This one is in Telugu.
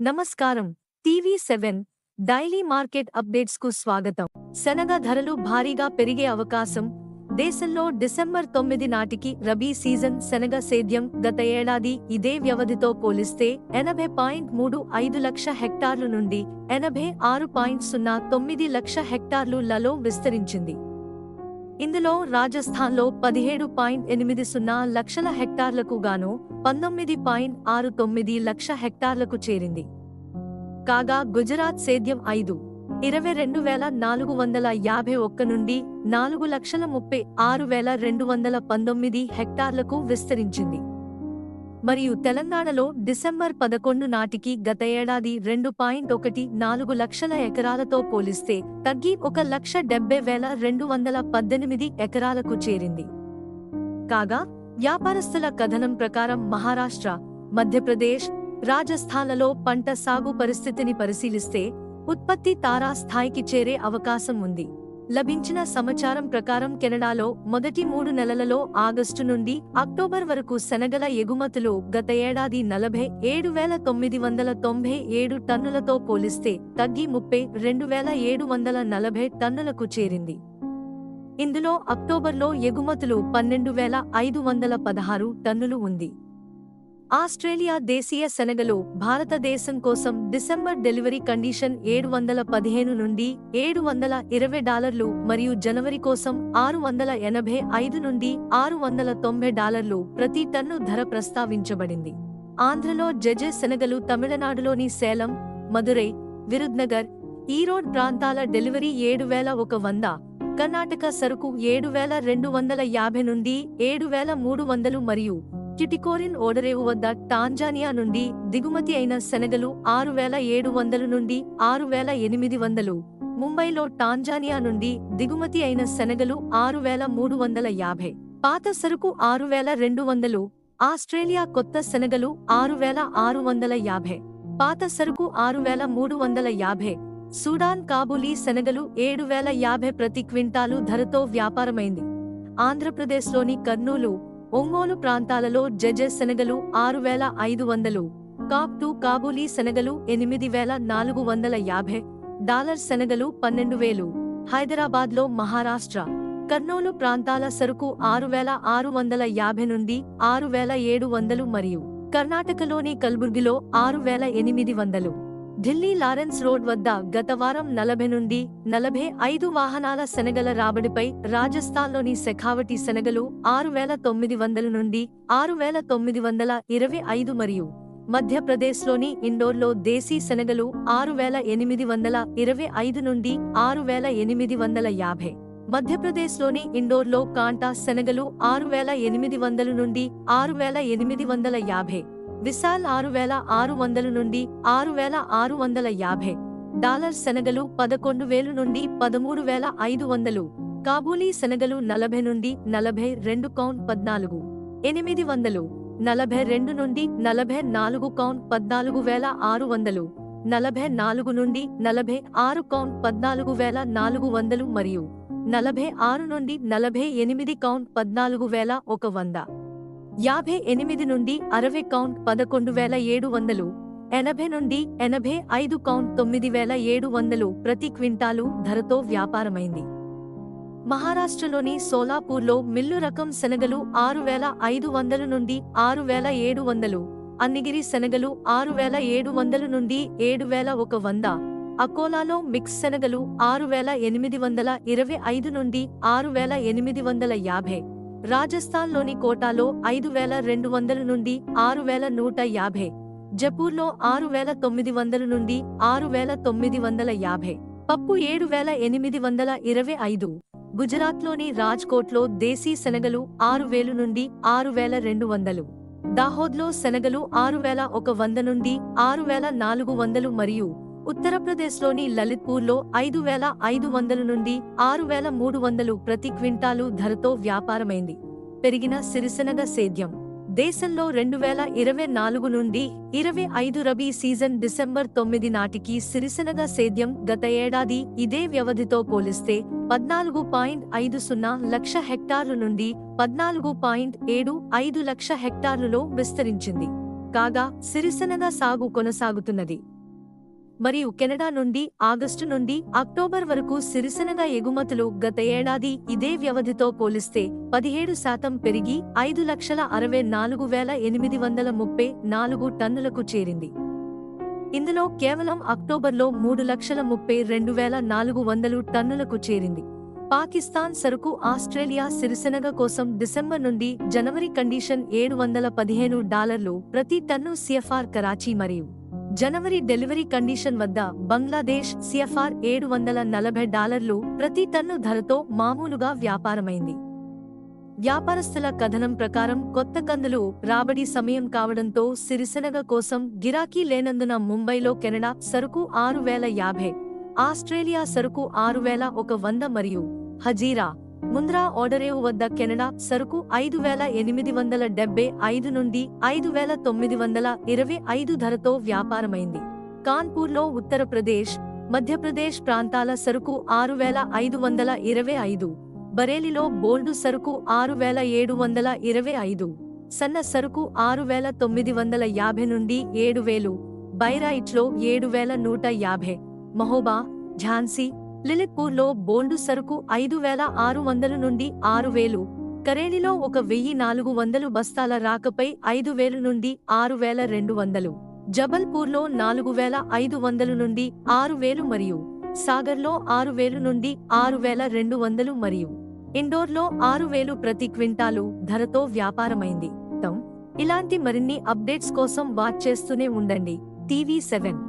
నమస్కారం. టీవీ సెవెన్ డైలీ మార్కెట్ అప్డేట్స్కు స్వాగతం. శనగ ధరలు భారీగా పెరిగే అవకాశం. దేశంలో డిసెంబర్ తొమ్మిది నాటికి రబీ సీజన్ శనగ సేద్యం గత ఏడాది ఇదే వ్యవధితో పోలిస్తే ఎనభై పాయింట్ మూడు ఐదు లక్ష హెక్టార్లు నుండి ఎనభై ఆరు పాయింట్ సున్నా తొమ్మిది లక్ష హెక్టార్లు లలో విస్తరించింది. ఇందులో రాజస్థాన్లో పదిహేడు పాయింట్ ఎనిమిది సున్నా లక్షల హెక్టార్లకు గాను పంతొమ్మిది పాయింట్ ఆరు తొమ్మిది లక్ష హెక్టార్లకు చేరింది. కాగా గుజరాత్ సేద్యం ఐదు ఇరవై రెండు వేల నాలుగు వందల యాభై ఒక్క నుండి నాలుగు లక్షల ముప్పై ఆరు వేల రెండు వందల పంతొమ్మిది హెక్టార్లకు విస్తరించింది. మరియు తెలంగాణలో డిసెంబర్ పదకొండు నాటికి గత ఏడాది రెండు పాయింట్ ఒకటి నాలుగు లక్షల ఎకరాలతో పోలిస్తే తగ్గి ఒక లక్ష డెబ్బై వేల రెండు వందల పద్దెనిమిది ఎకరాలకు చేరింది. కాగా వ్యాపారస్తుల కథనం ప్రకారం మహారాష్ట్ర మధ్యప్రదేశ్ రాజస్థాన్లలో పంట సాగు పరిస్థితిని పరిశీలిస్తే ఉత్పత్తి తారా స్థాయికి చేరే అవకాశం ఉంది. లభించిన సమాచారం ప్రకారం కెనడాలో మొదటి మూడు నెలలలో ఆగస్టు నుండి అక్టోబర్ వరకు శనగల ఎగుమతులు గత ఏడాది నలభై ఏడు వేల తొమ్మిది వందల తొంభై ఏడు టన్నులతో పోలిస్తే తగ్గి ముప్పై రెండు వేల ఏడు వందల నలభై టన్నులకు చేరింది. ఇందులో అక్టోబర్లో ఎగుమతులు పన్నెండు వేల ఐదు వందల పదహారు టన్నులు ఉంది. ఆస్ట్రేలియా దేశీయ శనగలు భారతదేశం కోసం డిసెంబర్ డెలివరీ కండిషన్ ఏడు వందల పదిహేను నుండి ఏడు వందల ఇరవై డాలర్లు మరియు జనవరి కోసం ఆరు వందల ఎనభై ఐదు నుండి ఆరు వందల తొంభై డాలర్లు ప్రతి టన్ను ధర ప్రస్తావించబడింది. ఆంధ్రలో జజె శనగలు తమిళనాడులోని సేలం మదురై విరుద్నగర్ ఈరోడ్ ప్రాంతాల డెలివరీ ఏడు వేల ఒక వంద కర్ణాటక సరుకు ఏడు వేల రెండు వందల యాభై నుండి ఏడు వేల మూడు వందలు మరియు టిటికోరిన్ ఓడరేవు వద్ద టాంజానియా నుండి దిగుమతి అయిన శనగలు ఆరు వేల ఏడు వందలు నుండి ఆరు వేల ఎనిమిది వందలు. ముంబైలో టాంజానియా నుండి దిగుమతి అయిన శనగలు ఆరు వేల మూడు వందల యాభై. పాత సరుకు ఆరు వేల రెండు వందలు. ఆస్ట్రేలియా కొత్త శనగలు ఆరు వేల ఆరు వందల యాభై. పాత సరుకు ఆరు వేల మూడు వందల యాభై. సూడాన్ కాబూలీ శనగలు ఏడు వేల యాభై ప్రతి క్వింటాలు ధరతో వ్యాపారమైంది. ఆంధ్రప్రదేశ్లోని కర్నూలు ఒంగోలు ప్రాంతాలలో జజెస్ శనగలు ఆరు వేల ఐదు వందలు కాప్ టు కాబూలీ శనగలు ఎనిమిది వేల నాలుగు వందల యాభై డాలర్ శనగలు పన్నెండు వేలు. హైదరాబాద్లో మహారాష్ట్ర కర్నూలు ప్రాంతాల సరుకు ఆరు వేల ఆరు వందల యాభై నుండి ఆరు వేల ఏడు వందలు మరియు కర్ణాటకలోని కల్బుర్గిలో ఆరు వేల ఎనిమిది వందలు. ఢిల్లీ లారెన్స్ రోడ్ వద్ద గత వారం నలభై నుండి నలభై ఐదు వాహనాల శనగల రాబడిపై రాజస్థాన్లోని శెఖావటి శనగలు ఆరు వేల తొమ్మిది వందల నుండి ఆరు వేల తొమ్మిది వందల ఇరవై ఐదు మరియు మధ్యప్రదేశ్లోని ఇండోర్లో దేశీ శనగలు ఆరు వేల ఎనిమిది వందల ఇరవై ఐదు నుండి ఆరు వేల ఎనిమిది వందల యాభై. మధ్యప్రదేశ్లోని ఇండోర్లో కాంటా శనగలు ఆరు వేల ఎనిమిది వందల నుండి ఆరు వేల ఎనిమిది వందల యాభై. విశాల్ ఆరు వేల ఆరు వందల నుండి ఆరు వేల ఆరు వందల యాభై. డాలర్ శనగలు పదకొండు వేలు నుండి పదమూడు వేల ఐదు వందలు. కాబూలీ శనగలు నలభై నుండి నలభై రెండు కౌంట్ పద్నాలుగు. ఎనిమిది వందలు. నలభై రెండు నుండి నలభై నాలుగు కౌంట్ పద్నాలుగు వేల ఆరు వందలు. నలభై నాలుగు నుండి నలభై ఆరు కౌంట్ పద్నాలుగు వేల నాలుగు వందలు మరియు నలభై ఆరు నుండి నలభై ఎనిమిది కౌంట్ పద్నాలుగు వేల ఒక వంద. యాభై ఎనిమిది నుండి అరవై కౌంట్ పదకొండు వేల ఏడు వందలు ఎనభై నుండి ఎనభై ఐదు కౌంట్ తొమ్మిది వేల ఏడు వందలు ప్రతి క్వింటాలు ధరతో వ్యాపారమైంది. మహారాష్ట్రలోని సోలాపూర్లో మిల్లు రకం శనగలు ఆరు వేల ఐదు వందల నుండి ఆరు వేల ఏడు వందలు అన్నిగిరి శనగలు ఆరు వేల ఏడు వందల నుండి ఏడు వేల ఒక వంద అకోలాలో మిక్స్ శనగలు ఆరు వేల ఎనిమిది వందల ఇరవై ఐదు నుండి ఆరు వేల ఎనిమిది వందల యాభై. రాజస్థాన్లోని కోటాలో ఐదు వేల రెండు వందల నుండి ఆరు వేల నూట యాభై జపూర్లో ఆరు వేల తొమ్మిది వందల నుండి ఆరు వేల తొమ్మిది వందల యాభై పప్పు ఏడు వేల ఎనిమిది వందల ఇరవై ఐదు గుజరాత్లోని రాజ్కోట్లో దేశీ శనగలు ఆరు వేలు నుండి ఆరు వేల రెండు వందలు దాహోద్లో శనగలు ఆరు వేల ఒక వంద నుండి ఆరు వేల నాలుగు వందలు మరియు ఉత్తరప్రదేశ్లోని లలిత్పూర్లో ఐదు వేల ఐదు వందల నుండి ఆరు వేల మూడు వందలు ప్రతి క్వింటాలు ధరతో వ్యాపారమైంది. పెరిగిన సిరిసెనగ సేద్యం. దేశంలో రెండు వేల ఇరవై నాలుగు నుండి ఇరవై ఐదు రబీ సీజన్ డిసెంబర్ తొమ్మిది నాటికి సిరిసెనగ సేద్యం గత ఏడాది ఇదే వ్యవధితో పోలిస్తే పద్నాలుగు పాయింట్ ఐదు సున్నా లక్ష హెక్టార్లు నుండి పద్నాలుగు పాయింట్ ఏడు ఐదు లక్ష హెక్టార్లలో విస్తరించింది. కాగా సిరిసెనగ సాగు కొనసాగుతున్నది. మరియు కెనడా నుండి ఆగస్టు నుండి అక్టోబర్ వరకు సిరిసెనగ ఎగుమతులు గత ఏడాది ఇదే వ్యవధితో పోలిస్తే పదిహేడు శాతం పెరిగి ఐదు లక్షల అరవై నాలుగు వేల ఎనిమిది వందల ముప్పై నాలుగు టన్నులకు చేరింది. ఇందులో కేవలం అక్టోబర్లో మూడు లక్షల ముప్పై రెండు వేల నాలుగు వందలు టన్నులకు చేరింది. పాకిస్తాన్ సరుకు ఆస్ట్రేలియా సిరిసెనగ కోసం డిసెంబర్ నుండి జనవరి కండిషన్ ఏడు వందల పదిహేను డాలర్లు ప్రతి టన్ను సిఎఫ్ఆర్ కరాచీ మరియు జనవరి డెలివరీ కండిషన్ వద్ద బంగ్లాదేశ్ సిఎఫ్ఆర్ ఏడు వందల నలభై డాలర్లు ప్రతి టన్ను ధరతో మామూలుగా వ్యాపారమైంది. వ్యాపారస్తుల కథనం ప్రకారం కొత్త కందులు రాబడి సమయం కావడంతో సిరిసెనగ కోసం గిరాకీ లేనందున ముంబైలో కెనడా సరుకు ఆరు వేల యాభై ఆస్ట్రేలియా సరుకు ఆరు వేల ఒక వంద మరియు హజీరా ముంద్రా ఓడరేవు వద్ద కెనడా సరుకు ఐదు వేల ఎనిమిది వందల డెబ్బై ఐదు నుండి ఐదు వేల తొమ్మిది వందల ఇరవై ఐదు ధరతో వ్యాపారమైంది. కాన్పూర్లో ఉత్తరప్రదేశ్ మధ్యప్రదేశ్ ప్రాంతాల సరుకు ఆరు వేల ఐదు వందల ఇరవై ఐదు బరేలిలో బోల్డు సరుకు ఆరు వేల ఏడు వందల ఇరవై ఐదు సన్న సరుకు ఆరు వేల తొమ్మిది వందల యాభై నుండి ఏడు వేలు బైరాయిట్లో ఏడు వేల నూట యాభై మహోబా ఝాన్సీ లిలిత్పూర్లో బోల్డు సరుకు ఐదు వేల ఆరు వందల నుండి ఆరు వేలు కరేలిలో ఒక వెయ్యి నాలుగు వందలు బస్తాల రాకపై ఐదు వేలు నుండి ఆరు వేల రెండు వందలు జబల్పూర్లో నాలుగు వేల ఐదు వందలు నుండి ఆరు వేలు మరియు సాగర్లో ఆరు వేలు నుండి ఆరు వేల రెండు వందలు మరియు ఇండోర్లో ఆరు వేలు ప్రతి క్వింటాలు ధరతో వ్యాపారమైంది. ఇలాంటి మరిన్ని అప్డేట్స్ కోసం వాచ్ చేస్తూనే ఉండండి. TV seven.